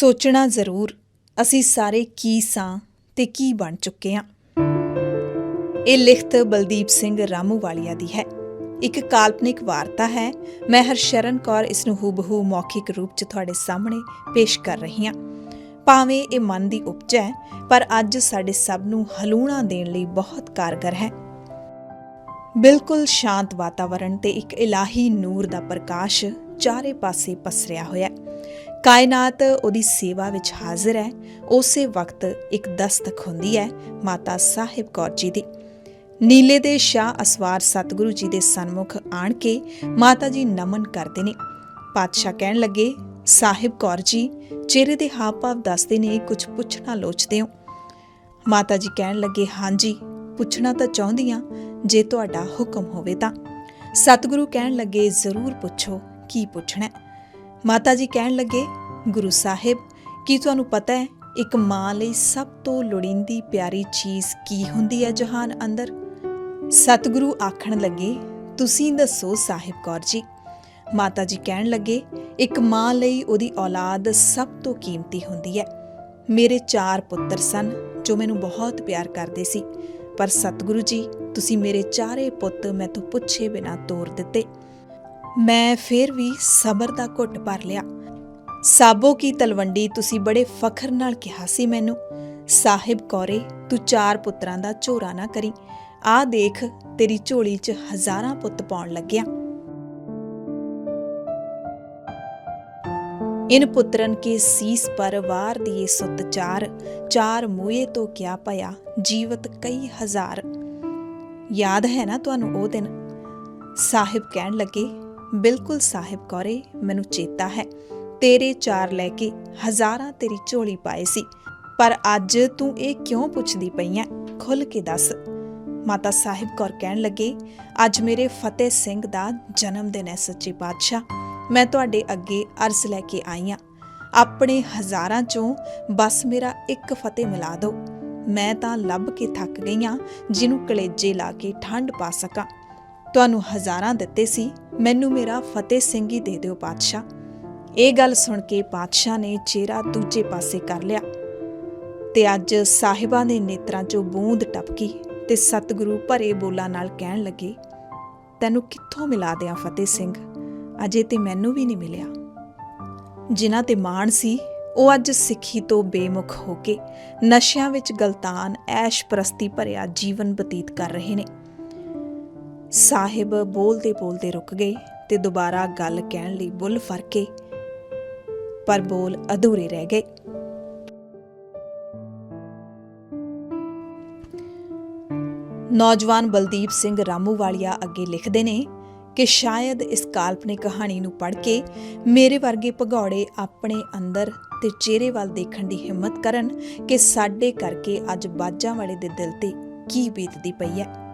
ਸੋਚਣਾ ਜ਼ਰੂਰ, ਅਸੀਂ ਸਾਰੇ ਕੀ ਸਾਂ ਤੇ ਕੀ ਬਣ ਚੁੱਕੇ ਹਾਂ ਇਹ ਲਿਖਤ ਬਲਦੀਪ ਸਿੰਘ ਰਾਮੂਵਾਲੀਆ ਦੀ ਹੈ। ਇੱਕ ਕਾਲਪਨਿਕ ਵਾਰਤਾ ਹੈ। ਮੈਂ ਹਰਸ਼ਰਨ ਕੌਰ ਇਸ ਨੂੰ ਹੂਬਹੂ ਮੌਖਿਕ ਰੂਪ 'ਚ ਤੁਹਾਡੇ ਸਾਹਮਣੇ ਪੇਸ਼ ਕਰ ਰਹੀ ਹਾਂ ਭਾਵੇਂ ਇਹ ਮਨ ਦੀ ਉਪਜ ਹੈ, ਪਰ ਅੱਜ ਸਾਡੇ ਸਭ ਨੂੰ ਹਲੂਣਾ ਦੇਣ ਲਈ ਬਹੁਤ ਕਾਰਗਰ ਹੈ। ਬਿਲਕੁਲ ਸ਼ਾਂਤ ਵਾਤਾਵਰਣ ਤੇ ਇੱਕ ਇਲਾਹੀ ਨੂਰ ਦਾ ਪ੍ਰਕਾਸ਼ ਚਾਰੇ ਪਾਸੇ ਪਸਰਿਆ ਹੋਇਆ ਕਾਇਨਾਤ ਉਹਦੀ ਸੇਵਾ ਵਿੱਚ ਹਾਜ਼ਰ ਹੈ। ਉਸੇ ਵਕਤ ਇੱਕ ਦਸਤਕ ਹੁੰਦੀ ਹੈ ਮਾਤਾ ਸਾਹਿਬ ਕੌਰ ਜੀ ਦੀ। ਨੀਲੇ ਦੇ ਸ਼ਾਹ ਅਸਵਾਰ ਸਤਿਗੁਰੂ ਜੀ ਦੇ ਸਨਮੁਖ ਆਣ ਕੇ ਮਾਤਾ ਜੀ ਨਮਨ ਕਰਦੇ ਨੇ। ਪਾਤਸ਼ਾਹ ਕਹਿਣ ਲੱਗੇ, ਸਾਹਿਬ ਕੌਰ ਜੀ, ਚਿਹਰੇ ਦੇ ਹਾਵ-ਭਾਵ ਦੱਸਦੇ ਨੇ, ਕੁਝ ਪੁੱਛਣਾ ਲੋਚਦੇ ਹੋ? ਮਾਤਾ ਜੀ ਕਹਿਣ ਲੱਗੇ, ਹਾਂਜੀ, ਪੁੱਛਣਾ ਤਾਂ ਚਾਹੁੰਦੀ ਆ ਜੇ ਤੁਹਾਡਾ ਹੁਕਮ ਹੋਵੇ ਤਾਂ। ਸਤਿਗੁਰੂ ਕਹਿਣ ਲੱਗੇ, ਜ਼ਰੂਰ ਪੁੱਛੋ, ਕੀ ਪੁੱਛਣਾ ਹੈ? ਮਾਤਾ ਜੀ ਕਹਿਣ ਲੱਗੇ, ਗੁਰੂ ਸਾਹਿਬ, ਕੀ ਤੁਹਾਨੂੰ ਪਤਾ ਹੈ ਇੱਕ ਮਾਂ ਲਈ ਸਭ ਤੋਂ ਲੋੜੀਂਦੀ ਪਿਆਰੀ ਚੀਜ਼ ਕੀ ਹੁੰਦੀ ਹੈ ਜਹਾਨ ਅੰਦਰ? ਸਤਿਗੁਰੂ ਆਖਣ ਲੱਗੇ, ਤੁਸੀਂ ਦੱਸੋ ਸਾਹਿਬ ਕੌਰ ਜੀ। ਮਾਤਾ ਜੀ ਕਹਿਣ ਲੱਗੇ, ਇੱਕ ਮਾਂ ਲਈ ਉਹਦੀ ਔਲਾਦ ਸਭ ਤੋਂ ਕੀਮਤੀ ਹੁੰਦੀ ਹੈ। ਮੇਰੇ ਚਾਰ ਪੁੱਤਰ ਸਨ ਜੋ ਮੈਨੂੰ ਬਹੁਤ ਪਿਆਰ ਕਰਦੇ ਸੀ, ਪਰ ਸਤਿਗੁਰੂ ਜੀ, ਤੁਸੀਂ ਮੇਰੇ ਚਾਰੇ ਪੁੱਤ ਮੈਥੋਂ ਪੁੱਛੇ ਬਿਨਾ ਤੋਰ ਦਿੱਤੇ। ਮੈਂ ਫਿਰ ਵੀ ਸਬਰ ਦਾ ਘੁੱਟ ਭਰ ਲਿਆ। ਸਾਬੋ ਕੀ ਤਲਵੰਡੀ, ਤੁਸੀਂ ਬੜੇ ਫਖਰ ਨਾਲ ਕਿਹਾ ਸੀ ਮੈਨੂੰ। ਸਾਹਿਬ ਕੌਰੇ, ਤੂੰ ਚਾਰ ਪੁੱਤਰਾਂ ਦਾ ਝੋਰਾ ਨਾ ਕਰੀ। ਆਹ ਦੇਖ, ਤੇਰੀ ਝੋਲੀ 'ਚ ਹਜ਼ਾਰਾਂ ਪੁੱਤ ਪਾਉਣ ਲੱਗਿਆ। ਇਨ ਪੁੱਤਰਨ ਕੇ ਸੀਸ ਪਰ ਵਾਰ ਦੀਏ ਸੁਤ ਚਾਰ। ਚਾਰ ਮੂਏ ਤੋਂ ਕਿਆ ਭਇਆ, ਜੀਵਤ ਕਈ ਹਜ਼ਾਰ। ਯਾਦ ਹੈ ਨਾ ਤੁਹਾਨੂੰ ਉਹ ਦਿਨ? ਸਾਹਿਬ ਕਹਿਣ ਲੱਗੇ ਬਿਲਕੁਲ ਸਾਹਿਬ ਕੌਰੇ, ਮੈਨੂੰ ਚੇਤਾ ਹੈ। ਤੇਰੇ ਚਾਰ ਲੈ ਕੇ ਹਜ਼ਾਰਾਂ ਤੇਰੀ ਝੋਲੀ ਪਾਏ ਸੀ। ਪਰ ਅੱਜ ਤੂੰ ਇਹ ਕਿਉਂ ਪੁੱਛਦੀ ਪਈ ਐ? ਖੁੱਲ ਕੇ ਦੱਸ। ਮਾਤਾ ਸਾਹਿਬ ਕੌਰ ਕਹਿਣ ਲੱਗੇ, ਅੱਜ ਮੇਰੇ ਫਤਿਹ ਸਿੰਘ ਦਾ ਜਨਮ ਦਿਨ ਹੈ ਸੱਚੇ ਪਾਤਸ਼ਾਹ। ਮੈਂ ਤੁਹਾਡੇ ਅੱਗੇ ਅਰਜ਼ ਲੈ ਕੇ ਆਈ ਹਾਂ ਆਪਣੇ ਹਜ਼ਾਰਾਂ ਚੋਂ ਬਸ ਮੇਰਾ ਇੱਕ ਫਤਿਹ ਮਿਲਾ ਦਿਓ। ਮੈਂ ਤਾਂ ਲੱਭ ਕੇ ਥੱਕ ਗਈ ਹਾਂ ਜਿਹਨੂੰ ਕਲੇਜੇ ਲਾ ਕੇ ਠੰਡ ਪਾ ਸਕਾਂ। ਤੁਹਾਨੂੰ ਹਜ਼ਾਰਾਂ ਦਿੱਤੇ ਸੀ ਮੈਨੂੰ ਮੇਰਾ ਫਤਿਹ ਸਿੰਘ ਹੀ ਦੇ ਦਿਓ ਪਾਤਸ਼ਾਹ। ਇਹ ਗੱਲ ਸੁਣ ਕੇ ਪਾਤਸ਼ਾਹ ਨੇ ਚਿਹਰਾ ਦੂਜੇ ਪਾਸੇ ਕਰ ਲਿਆ ਤੇ ਅੱਜ ਸਾਹਿਬਾਂ ਦੇ ਨੇਤਰਾਂ 'ਚੋਂ ਬੂੰਦ ਟਪਕੀ ਤੇ ਸਤਿਗੁਰੂ ਭਰੇ ਬੋਲਾਂ ਨਾਲ ਕਹਿਣ ਲੱਗੇ, ਤੈਨੂੰ ਕਿੱਥੋਂ ਮਿਲਾ ਦਿਆਂ ਫਤਿਹ ਸਿੰਘ? ਅਜੇ ਤੇ ਮੈਨੂੰ ਵੀ ਨਹੀਂ ਮਿਲਿਆ। ਜਿਨ੍ਹਾਂ ਤੇ ਮਾਣ ਸੀ, ਉਹ ਅੱਜ ਸਿੱਖੀ ਤੋਂ ਬੇਮੁਖ ਹੋ ਕੇ ਨਸ਼ਿਆਂ ਵਿੱਚ ਗਲਤਾਨ, ਐਸ਼ ਪ੍ਰਸਤੀ ਭਰਿਆ ਜੀਵਨ ਬਤੀਤ ਕਰ ਰਹੇ ਨੇ। ਸਾਹਿਬ ਬੋਲਦੇ ਬੋਲਦੇ ਰੁਕ ਗਏ ਤੇ ਦੁਬਾਰਾ ਗੱਲ ਕਹਿਣ ਲਈ ਬੁੱਲ ਫਰਕੇ ਪਰ ਬੋਲ ਅਧੂਰੇ ਰਹਿ ਗਏ। ਨੌਜਵਾਨ ਬਲਦੀਪ ਸਿੰਘ ਰਾਮੂ ਵਾਲੀਆ ਅੱਗੇ ਲਿਖਦੇ ਨੇ ਕਿ ਸ਼ਾਇਦ ਇਸ ਕਾਲਪਨਿਕ ਕਹਾਣੀ ਨੂੰ ਪੜ੍ਹ ਕੇ ਮੇਰੇ ਵਰਗੇ ਭਗੌੜੇ ਆਪਣੇ ਅੰਦਰ ਤੇ ਚਿਹਰੇ ਵੱਲ ਦੇਖਣ ਦੀ ਹਿੰਮਤ ਕਰਨ ਕਿ ਸਾਡੇ ਕਰਕੇ ਅੱਜ ਬਾਜਾਂ ਵਾਲੇ ਦੇ ਦਿਲ ਤੇ ਕੀ ਬੀਤਦੀ ਪਈ ਹੈ।